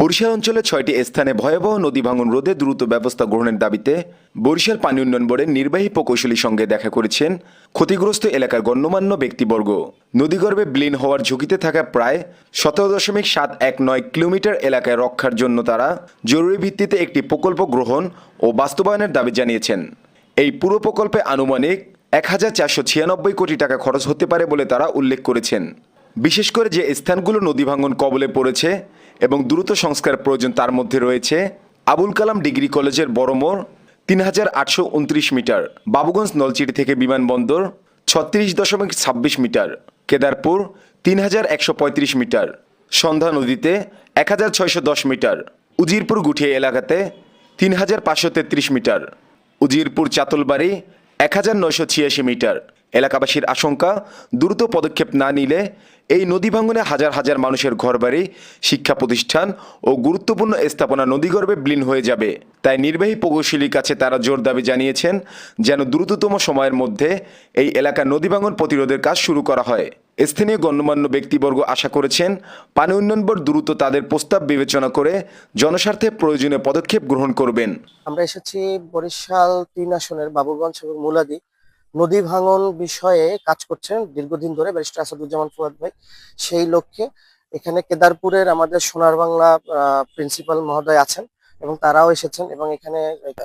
বরিশাল অঞ্চলে ছয়টি স্থানে ভয়াবহ নদী ভাঙন রোধে দ্রুত ব্যবস্থা গ্রহণের দাবিতে বরিশাল পানি উন্নয়ন বোর্ডের নির্বাহী প্রকৌশলীর সঙ্গে দেখা করেছেন ক্ষতিগ্রস্ত এলাকার গণ্যমান্য ব্যক্তিবর্গ। নদীগর্ভে বিলীন হওয়ার ঝুঁকিতে থাকা প্রায় সতেরো দশমিক সাত এক নয় কিলোমিটার এলাকায় রক্ষার জন্য তারা জরুরি ভিত্তিতে একটি প্রকল্প গ্রহণ ও বাস্তবায়নের দাবি জানিয়েছেন। এই পুরো প্রকল্পে আনুমানিক এক হাজার চারশো ছিয়ানব্বই কোটি টাকা খরচ হতে পারে বলে তারা উল্লেখ করেছেন। বিশেষ করে যে স্থানগুলো নদী ভাঙন কবলে পড়েছে এবং দ্রুত সংস্কার প্রয়োজন তার মধ্যে রয়েছে আবুল কালাম ডিগ্রি কলেজের বড়মোড় তিন হাজার আটশো উনত্রিশ মিটার, বাবুগঞ্জ নলচিটি থেকে বিমানবন্দর, ছত্রিশ দশমিক ছাব্বিশ মিটার, কেদারপুর, তিন হাজার একশো পঁয়ত্রিশ মিটার, সন্ধ্যা নদীতে এক হাজার ছয়শো দশ মিটার, উজিরপুর গুঠিয়া এলাকাতে তিন হাজার পাঁচশো তেত্রিশ মিটার, উজিরপুর চাতলবাড়ি এক হাজার নয়শো ছিয়াশি মিটার এলাকাবাসীর আশঙ্কা, দ্রুত পদক্ষেপ না নিলে এই নদী ভাঙনে হাজার হাজার মানুষের ঘরবাড়ি, শিক্ষা প্রতিষ্ঠান ও গুরুত্বপূর্ণ স্থাপনা নদীগর্ভে বিলীন হয়ে যাবে। তাই নির্বাহী প্রকৌশলীর কাছে তারা জোর দাবি জানিয়েছেন যেন দ্রুততম সময়ের মধ্যে এই এলাকার নদী ভাঙন প্রতিরোধের কাজ শুরু করা হয়। স্থানীয় গণ্যমান্য ব্যক্তিবর্গ আশা করেছেন, পানি উন্নয়ন বোর্ড দ্রুত তাদের প্রস্তাব বিবেচনা করে জনস্বার্থে প্রয়োজনীয় পদক্ষেপ গ্রহণ করবেন। আমরা এসেছি বরিশাল তিন আসনের বাবুগঞ্জ এবং মুলাদি। নদী ভাঙন বিষয়ে কাজ করছেন দীর্ঘদিন ধরে ব্যারিস্টার আসাদুজ্জামান ফুয়াদ ভাই। সেই লক্ষ্যে এখানে কেদারপুরের আমাদের সোনার বাংলা প্রিন্সিপাল মহোদয় আছেন এবং তারাও এসেছেন এবং এখানে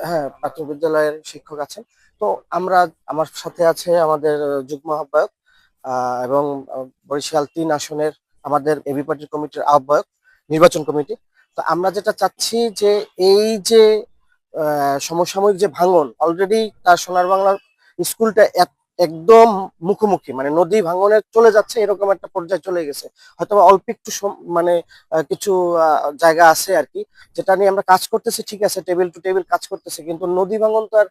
হ্যাঁ প্রাথমিক বিদ্যালয়ের শিক্ষক আছেন। তো আমরা আমার সাথে আছে আমাদের যুগ্ম আহ্বায়ক আহ, এবং বরিশাল তিন আসনের আমাদের এবি পার্টির কমিটির আহ্বায়ক নির্বাচন কমিটি। তো আমরা যেটা চাচ্ছি যে এই যে সমসাময়িক যে ভাঙন অলরেডি তার সোনার বাংলা স্কুলটা এক- একদম মুখোমুখি মানে নদী ভাঙনে চলে যাচ্ছে, এরকম একটা পর্যায়ে চলে গেছে। হয়তো অল্প একটু মানে কিছু জায়গা আছে আর কি, যেটা নিয়ে আমরা কাজ করতেছি, ঠিক আছে, টেবিল টু টেবিল কাজ করতেছি, কিন্তু নদী ভাঙন তো আর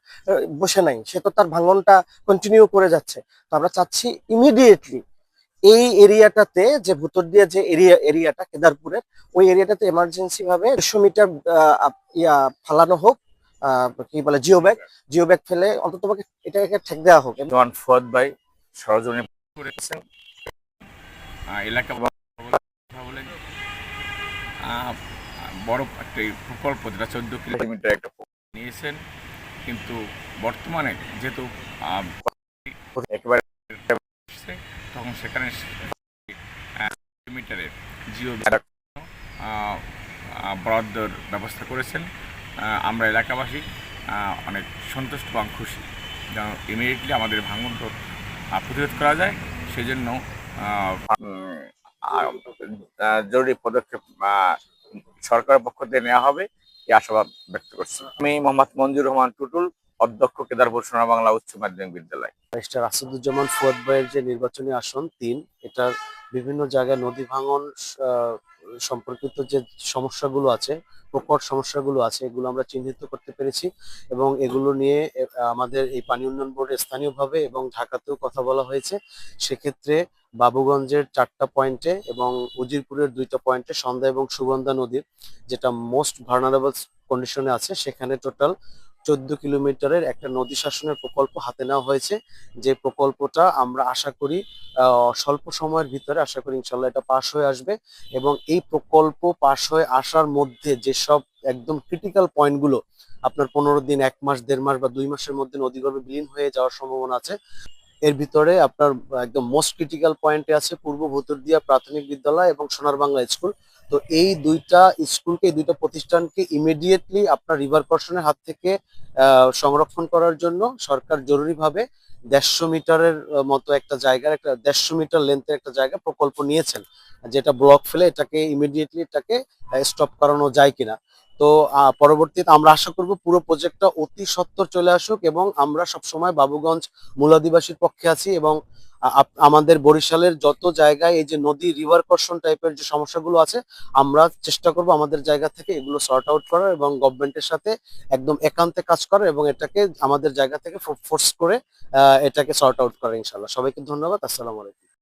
বসে নাই, সে তো তার ভাঙনটা কন্টিনিউ করে যাচ্ছে। তো আমরা চাচ্ছি ইমিডিয়েটলি এই এরিয়াটাতে, যে ভুতর দিয়ে যে এরিয়া, এরিয়াটা, কেদারপুরের, ওই এরিয়াটাতে এমার্জেন্সি ভাবে দেড়শো মিটার ফালানো হোক কি বলে, জিও ব্যাগ। জিও ব্যাগ ফেলে অন্তত এটাকে ঠেক দেওয়া হোক। জন ফুয়াদ ভাই সরজনে করেছেন এলাকা বলেন বড় একটা প্রকল্প যেটা চোদ্দ কিলোমিটার একটা নিয়েছেন, কিন্তু বর্তমানে যেহেতু একেবারে তখন সেখানে কিলোমিটারের জিও বরাদ্দর ব্যবস্থা করেছেন। আমরা এলাকাবাসী অনেক সন্তুষ্ট এবং খুশি যেন ইমিডিয়েটলি আমাদের ভাঙন রোধ প্রতিরোধ করা যায়। সেজন্য জরুরি পদক্ষেপ সরকারের পক্ষ থেকে নেওয়া হবে। এই আশাবাদ ব্যক্ত করছি। আমি মোহাম্মদ মঞ্জুর রহমান টুটুল, অধ্যক্ষ কেদারপুর সোনা বাংলা উচ্চ মাধ্যমিক বিদ্যালয়। ব্যারিস্টার আসাদুজ্জামান ফুয়াদ ভাইয়ের যে নির্বাচনী আসন, তিন, এটার বিভিন্ন জায়গায় নদী ভাঙন সম্পর্কিত যে সমস্যাগুলো আছে, প্রকট সমস্যাগুলো আছে, এগুলো আমরা চিহ্নিত করতে পেরেছি এবং এগুলো নিয়ে আমাদের এই পানি উন্নয়ন বোর্ডে স্থানীয়ভাবে এবং ঢাকাতেও কথা বলা হয়েছে। সেক্ষেত্রে বাবুগঞ্জের চারটা পয়েন্টে এবং উজিরপুরের দুইটা পয়েন্টে সন্ধ্যা এবং সুগন্ধা নদীর যেটা মোস্ট ভার্নারেবল কন্ডিশনে আছে, সেখানে টোটাল চোদ্দ কিলোমিটারের একটা নদী শাসনের প্রকল্প হাতে নেওয়া হয়েছে। যে প্রকল্পটা আমরা আশা করি স্বল্প সময়ের ভিতরে আশা করি ইনশাল্লাহ এটা পাশ হয়ে আসবে এবং এই প্রকল্প পাশ হয়ে আসার মধ্যে যেসব একদম ক্রিটিক্যাল পয়েন্টগুলো আপনার পনেরো দিন, এক মাস, দেড় মাস বা দুই মাসের মধ্যে নদীগর্ভে বিলীন হয়ে যাওয়ার সম্ভাবনা আছে এর ভিতরে আপনার একদম মোস্ট ক্রিটিক্যাল পয়েন্টে আছে পূর্ব ভুতুরদিয়া প্রাথমিক বিদ্যালয় এবং সোনার বাংলা স্কুল তো এই দুইটা স্কুলকে এই দুইটা প্রতিষ্ঠানকে ইমিডিয়েটলি আপনার রিভার কর্শনের হাত থেকে সংরক্ষণ করার জন্য সরকার জরুরিভাবে দেড়শো মিটারের মতো একটা জায়গার একটা দেড়শো মিটার লেন্থের একটা জায়গা প্রকল্প নিয়েছেন, যেটা ব্লক ফেলে এটাকে ইমিডিয়েটলি এটাকে স্টপ করানো যায় কিনা। তো পরবর্তীতে আমরা আশা করব পুরো প্রজেক্টটা অতি সত্বর চলে আসুক এবং আমরা সবসময় বাবুগঞ্জ মূলাদিবাসীর পক্ষে আছি এবং আমাদের বরিশালের যত জায়গায় এই যে নদী রিভার কর্ষণ টাইপের যে সমস্যাগুলো আছে, আমরা চেষ্টা করব আমাদের জায়গা থেকে এগুলো সর্ট আউট করার এবং গভর্নমেন্টের সাথে একদম একান্তে কাজ করার এবং এটাকে আমাদের জায়গা থেকে ফোর্স করে এটাকে সর্ট আউট করা ইনশাল্লাহ সবাইকে ধন্যবাদ। আসসালামু আলাইকুম।